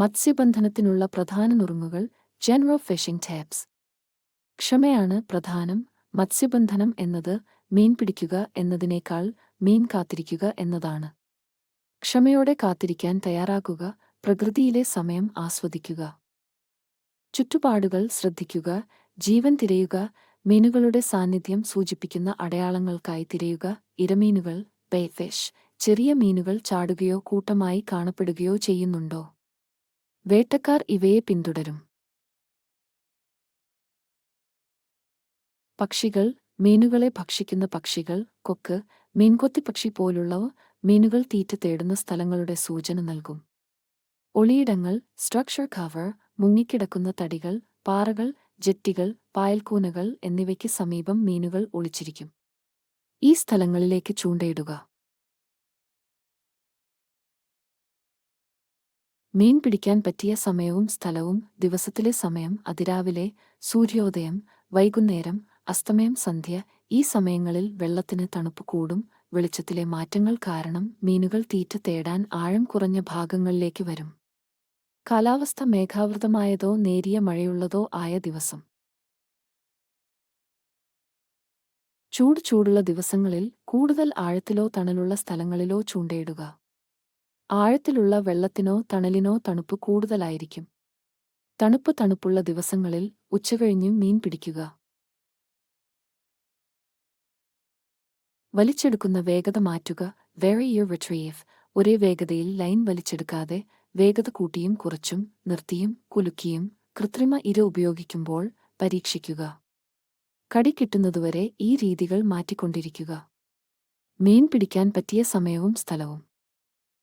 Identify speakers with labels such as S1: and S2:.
S1: മത്സ്യബന്ധനത്തിനുള്ള പ്രധാന നുറുങ്ങുകൾ general phishing taps ക്ഷമയാണ് പ്രധാനം. മത്സ്യബന്ധനം എന്നത് മീൻ പിടിക്കുക എന്നതിനേക്കാൾ മീൻ കാത്തിരിക്കുക എന്നതാണ്. ക്ഷമയോടെ കാത്തിരിക്കാൻ തയ്യാറാകുക പ്രകൃതിയിലെ സമയം ആസ്വദിക്കുക. ചുറ്റുപാടുകൾ ശ്രദ്ധിക്കുക ജീവൻ തിരയുക മീനുകളുടെ സാന്നിധ്യം സൂചിപ്പിക്കുന്ന അടയാളങ്ങൾക്കായി തിരയുക ഇരമീനുകൾ ബേഫിഷ് ചെറിയ മീനുകൾ ചാടുകയോ കൂട്ടമായി കാണപ്പെടുകയോ ചെയ്യുന്നുണ്ടോ? വേട്ടക്കാർ ഇവയെ പിന്തുടരും. പക്ഷികൾ മീനുകളെ ഭക്ഷിക്കുന്ന പക്ഷികൾ കൊക്ക് മീൻകൊത്തിപ്പക്ഷി പോലുള്ളവ മീനുകൾ തീറ്റ തേടുന്ന സ്ഥലങ്ങളുടെ സൂചന നൽകും. ഒളിയിടങ്ങൾ സ്ട്രക്ചർ കവർ മുങ്ങിക്കിടക്കുന്ന തടികൾ പാറകൾ ജെട്ടികൾ പായൽക്കൂനകൾ എന്നിവയ്ക്ക് സമീപം മീനുകൾ ഒളിച്ചിരിക്കും. ഈ സ്ഥലങ്ങളിലേക്ക് ചൂണ്ടയിടുക. മീൻ പിടിക്കാൻ പറ്റിയ സമയവും സ്ഥലവും ദിവസത്തിലെ സമയം അതിരാവിലെ സൂര്യോദയം വൈകുന്നേരം അസ്തമയം സന്ധ്യ ഈ സമയങ്ങളിൽ വെള്ളത്തിന് തണുപ്പ് കൂടും. വെളിച്ചത്തിലെ മാറ്റങ്ങൾ കാരണം മീനുകൾ തീറ്റ തേടാൻ ആഴം കുറഞ്ഞ ഭാഗങ്ങളിലേക്ക് വരും. കാലാവസ്ഥ മേഘാവൃതമായതോ നേരിയ മഴയുള്ളതോ ആയ ദിവസം. ചൂട് ചൂടുള്ള ദിവസങ്ങളിൽ കൂടുതൽ ആഴത്തിലോ തണലുള്ള സ്ഥലങ്ങളിലോ ചൂണ്ടയിടുക. ആഴത്തിലുള്ള വെള്ളത്തിനോ തണലിനോ തണുപ്പ് കൂടുതലായിരിക്കും. തണുപ്പ് തണുപ്പുള്ള ദിവസങ്ങളിൽ ഉച്ചകഴിഞ്ഞും മീൻ പിടിക്കുക. വലിച്ചെടുക്കുന്ന വേഗത മാറ്റുക വെറി യു റിട്രീവ് ഒരേ വേഗതയിൽ ലൈൻ വലിച്ചെടുക്കാതെ വേഗത കൂട്ടിയും കുറച്ചും നിർത്തിയും കുലുക്കിയും കൃത്രിമ ഇര ഉപയോഗിക്കുമ്പോൾ പരീക്ഷിക്കുക. കടി കിട്ടുന്നതുവരെ ഈ രീതികൾ മാറ്റിക്കൊണ്ടിരിക്കുക. മീൻ പിടിക്കാൻ പറ്റിയ സമയവും സ്ഥലവും.